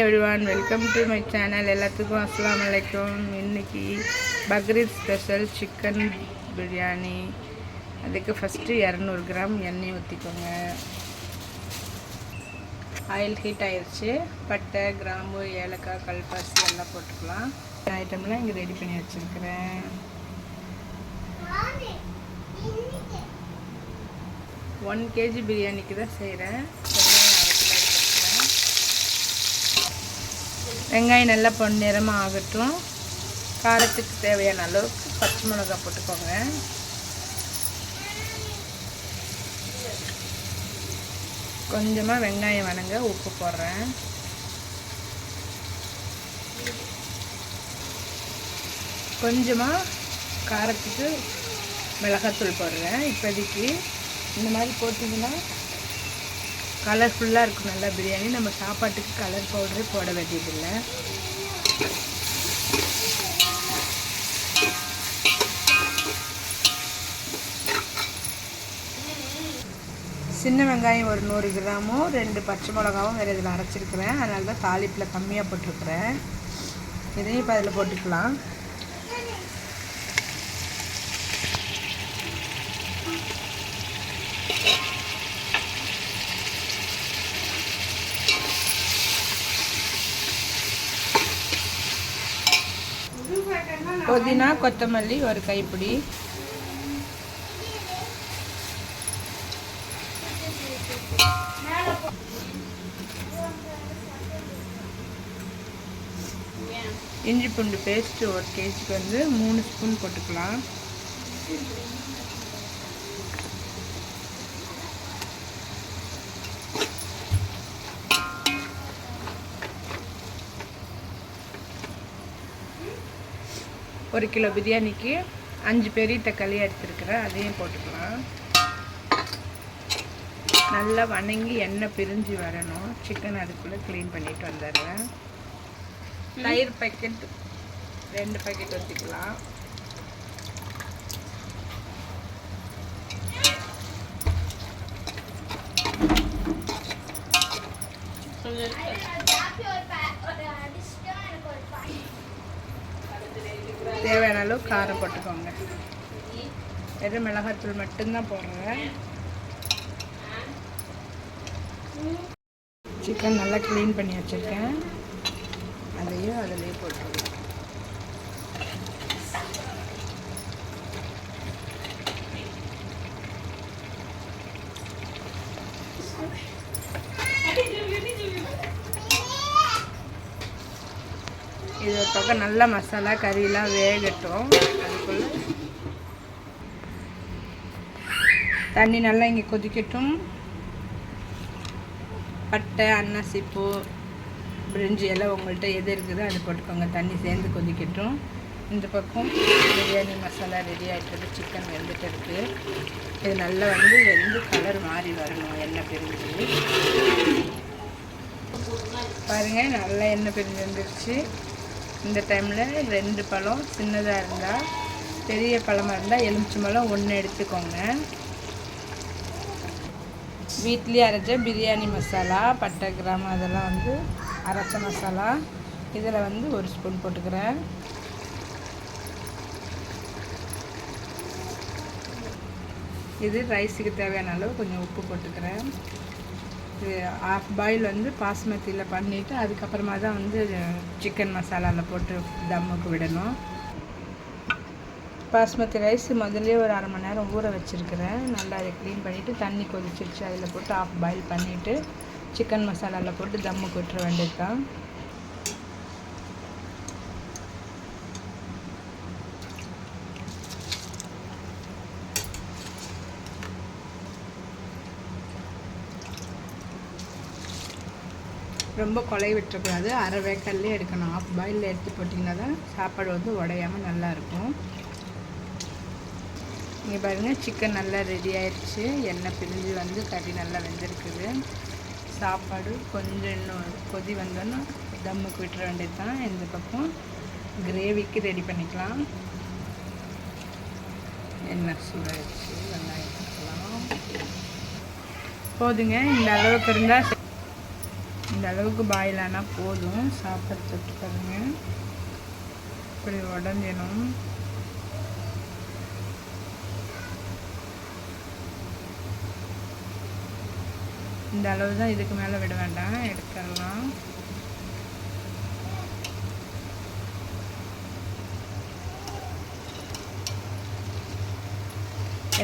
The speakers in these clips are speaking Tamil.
Everyone welcome to my channel எல்லாத்துக்கும் அஸ்லாம் அலைக்கும். இன்னைக்கு பக்ரீத் ஸ்பெஷல் சிக்கன் பிரியாணி அதுக்கு ஃபஸ்ட்டு இரநூறு கிராம் எண்ணெய் ஊற்றிக்கோங்க ஆயில் ஹீட் ஆயிடுச்சு பட்டை கிராம்பு ஏலக்காய் கல்பாசி எல்லாம் போட்டுக்கலாம். ஐட்டம்லாம் இங்கே ரெடி பண்ணி வச்சுருக்கிறேன். ஒன் கேஜி பிரியாணிக்கு தான் செய்கிறேன் வெங்காயம் நல்லா பொன்னிறமாக ஆகட்டும். காரத்துக்கு தேவையான அளவுக்கு பச்சை மிளகாய் போட்டுக்கோங்க. கொஞ்சமாக வெங்காயம் வணங்க உப்பு போடுறேன். கொஞ்சமாக காரத்துக்கு மிளகாத்தூள் போடுறேன். இப்போதைக்கு இந்த மாதிரி போட்டிங்கன்னா கலர்ஃபுல்லாக இருக்கும் நல்லா பிரியாணி. நம்ம சாப்பாட்டுக்கு கலர் பவுடரே போட வேண்டியதில்லை. சின்ன வெங்காயம் ஒரு நூறு கிராமும் ரெண்டு பச்சை மிளகாவும் வேறு இதில் அரைச்சிருக்கிறேன். அதனால தான் தாளிப்பில் கம்மியாக போட்டிருக்கிறேன். இதையும் இப்போ அதில் போட்டுக்கலாம். புதினா கொத்தமல்லி ஒரு கைப்பிடி. இஞ்சி பூண்டு பேஸ்ட்டு ஒரு கேஜிக்கு வந்து மூணு ஸ்பூன் போட்டுக்கலாம். ஒரு கிலோ பிரியாணிக்கு அஞ்சு பெரிய தக்காளி எடுத்துருக்கிறேன் அதையும் போட்டுக்கலாம். நல்லா வணங்கி எண்ணெய் பிரிஞ்சு வரணும். சிக்கன் அதுக்குள்ளே க்ளீன் பண்ணிட்டு வந்துடுறேன். தயிர் பேக்கெட் ரெண்டு பேக்கெட் ஊற்றிக்கலாம் தேவையான அளவு காரம் போட்டுக்கோங்க. வெறும் மிளகாத்தூள் மட்டும்தான் போடுறேன். சிக்கன் நல்லா க்ளீன் பண்ணி வச்சுருக்கேன். அதையும் அதிலே போட்டுருவேன் இது ஒரு பக்கம் நல்லா மசாலா கறியெலாம் வேகட்டும். அதுக்குள்ளே தண்ணி நல்லா இங்கே கொதிக்கட்டும். பட்டை அன்னாசிப்பூ பிரிஞ்சி எல்லாம் உங்கள்கிட்ட எது இருக்குதோ அது போட்டுக்கோங்க. தண்ணி சேர்ந்து கொதிக்கட்டும். இந்த பக்கம் பிரியாணி மசாலா ரெடி ஆகிட்டு சிக்கன் வெந்துட்டு இருக்கு. இது நல்லா வந்து வெந்து கலர் மாறி வரணும். எண்ணெய் பிரிஞ்சு. பாருங்கள் நல்லா எண்ணெய் பிரிஞ்சு வந்துருச்சு இந்த டைமில் ரெண்டு பழம் சின்னதாக இருந்தால் பெரிய பழமாக இருந்தால் எலுமிச்சம்பழம் ஒன்று எடுத்துக்கோங்க. வீட்லேயே அரைச்ச பிரியாணி மசாலா பட்டை கிராம் அதெல்லாம் வந்து அரைச்ச மசாலா. இதில் வந்து ஒரு ஸ்பூன் போட்டுக்கிறேன். இது ரைஸுக்கு தேவையான அளவு கொஞ்சம் உப்பு போட்டுக்கிறேன். இது ஆஃப் பாயில் வந்து பாஸ்மதியில் பண்ணிவிட்டு அதுக்கப்புறமா தான் வந்து சிக்கன் மசாலாவில் போட்டு தம்முக்கு விடணும். பாஸ்மதி ரைஸ் முதல்ல ஒரு அரை மணி நேரம் ஊற வச்சுருக்கிறேன். நல்லா அதை க்ளீன் பண்ணிவிட்டு தண்ணி கொதிச்சிருச்சு. அதில் போட்டு ஆஃப் பாயில் பண்ணிவிட்டு சிக்கன் மசாலாவில் போட்டு தம்முக்கு விட்டுற வேண்டியது தான் ரொம்ப கொலை விட்டுறக்கூடாது அரை வேக்கல்லே எடுக்கணும். ஆஃப் பாயிலில் எடுத்து போட்டிங்கன்னா தான் சாப்பாடு வந்து உடையாமல் நல்லாயிருக்கும் இங்கே பாருங்கள் சிக்கன் நல்லா ரெடி ஆயிடுச்சு எண்ணெய் பிரிஞ்சு வந்து கறி நல்லா வெந்திருக்குது. சாப்பாடு கொஞ்சம் இன்னும் கொதி வந்தோன்னா தம்முக்கு விட்டுற வேண்டியது தான் இந்த பக்கம் கிரேவிக்கு ரெடி பண்ணிக்கலாம். எண்ணெய் சூடாகிடுச்சு வெங்காயம் போதுங்க. இந்த அளவுக்கு இருந்தால் இந்த அளவுக்கு பாயில் ஆனால் போதும். சாப்பாடு தொட்டு பாருங்க. இப்படி உடஞ்சிடும் இந்த அளவு தான் இதுக்கு மேலே விட வேண்டாம். எடுத்துடலாம்.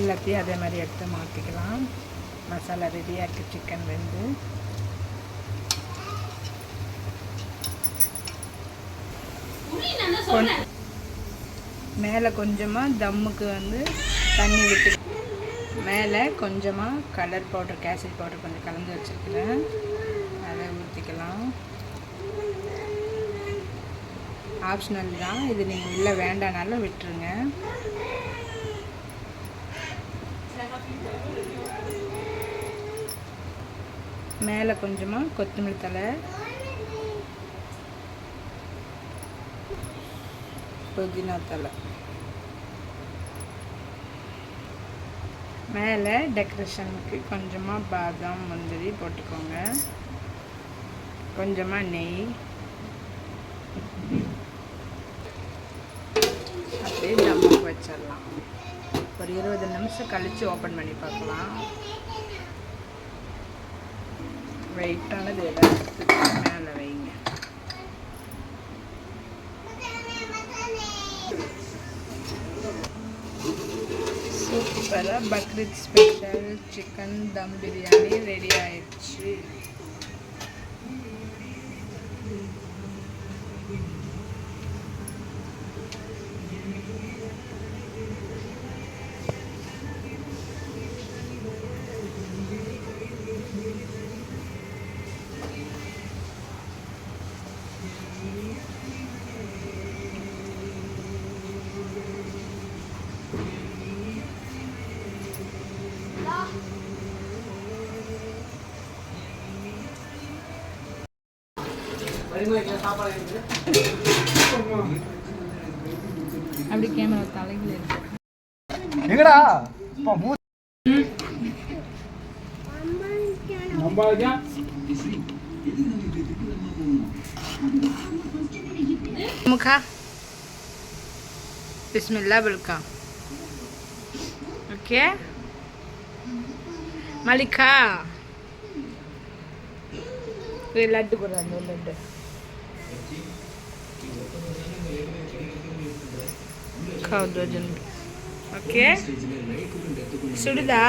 எல்லாத்தையும் அதே மாதிரி எடுத்து மாற்றிக்கலாம் மசாலா ரெடியாக இருக்குது சிக்கன் வெந்து. மேலே கொஞ்சமாக தம்முக்கு வந்து தண்ணி விட்டு மேலே கொஞ்சமாக கலர் பவுடர் கேசரி பவுடர் கொஞ்சம் கலந்து வச்சுருக்கிறேன். அதை ஊற்றிக்கலாம் ஆப்ஷனல் தான். இது நீங்கள் இல்லை வேண்டானாலும் விட்டுருங்க. மேலே கொஞ்சமாக கொத்தமல்லி தழை புதினா தழை மேலே டெக்கரேஷனுக்கு கொஞ்சமாக பாதாம் முந்திரி போட்டுக்கோங்க. கொஞ்சமாக நெய். அப்படியே தம்முக்கு வச்சிடலாம். ஒரு இருபது நிமிஷம் கழித்து ஓப்பன் பண்ணி பார்க்கலாம். வெயிட்டானது எதாவது மேலே வைங்க சூப்பராக Bakrid special chicken dum biryani ready ஆயிடுச்சு அப்படி கேமரா தலையில் எங்கடா? முகா. பிஸ்மில்லா வெல்கம் ஓகே. மலிகா லட்டு போடுறாங்க லட்டு. ಹೌದು ಅರ್ಜುನ್ ಓಕೆ. ಸುಡಿದಾ?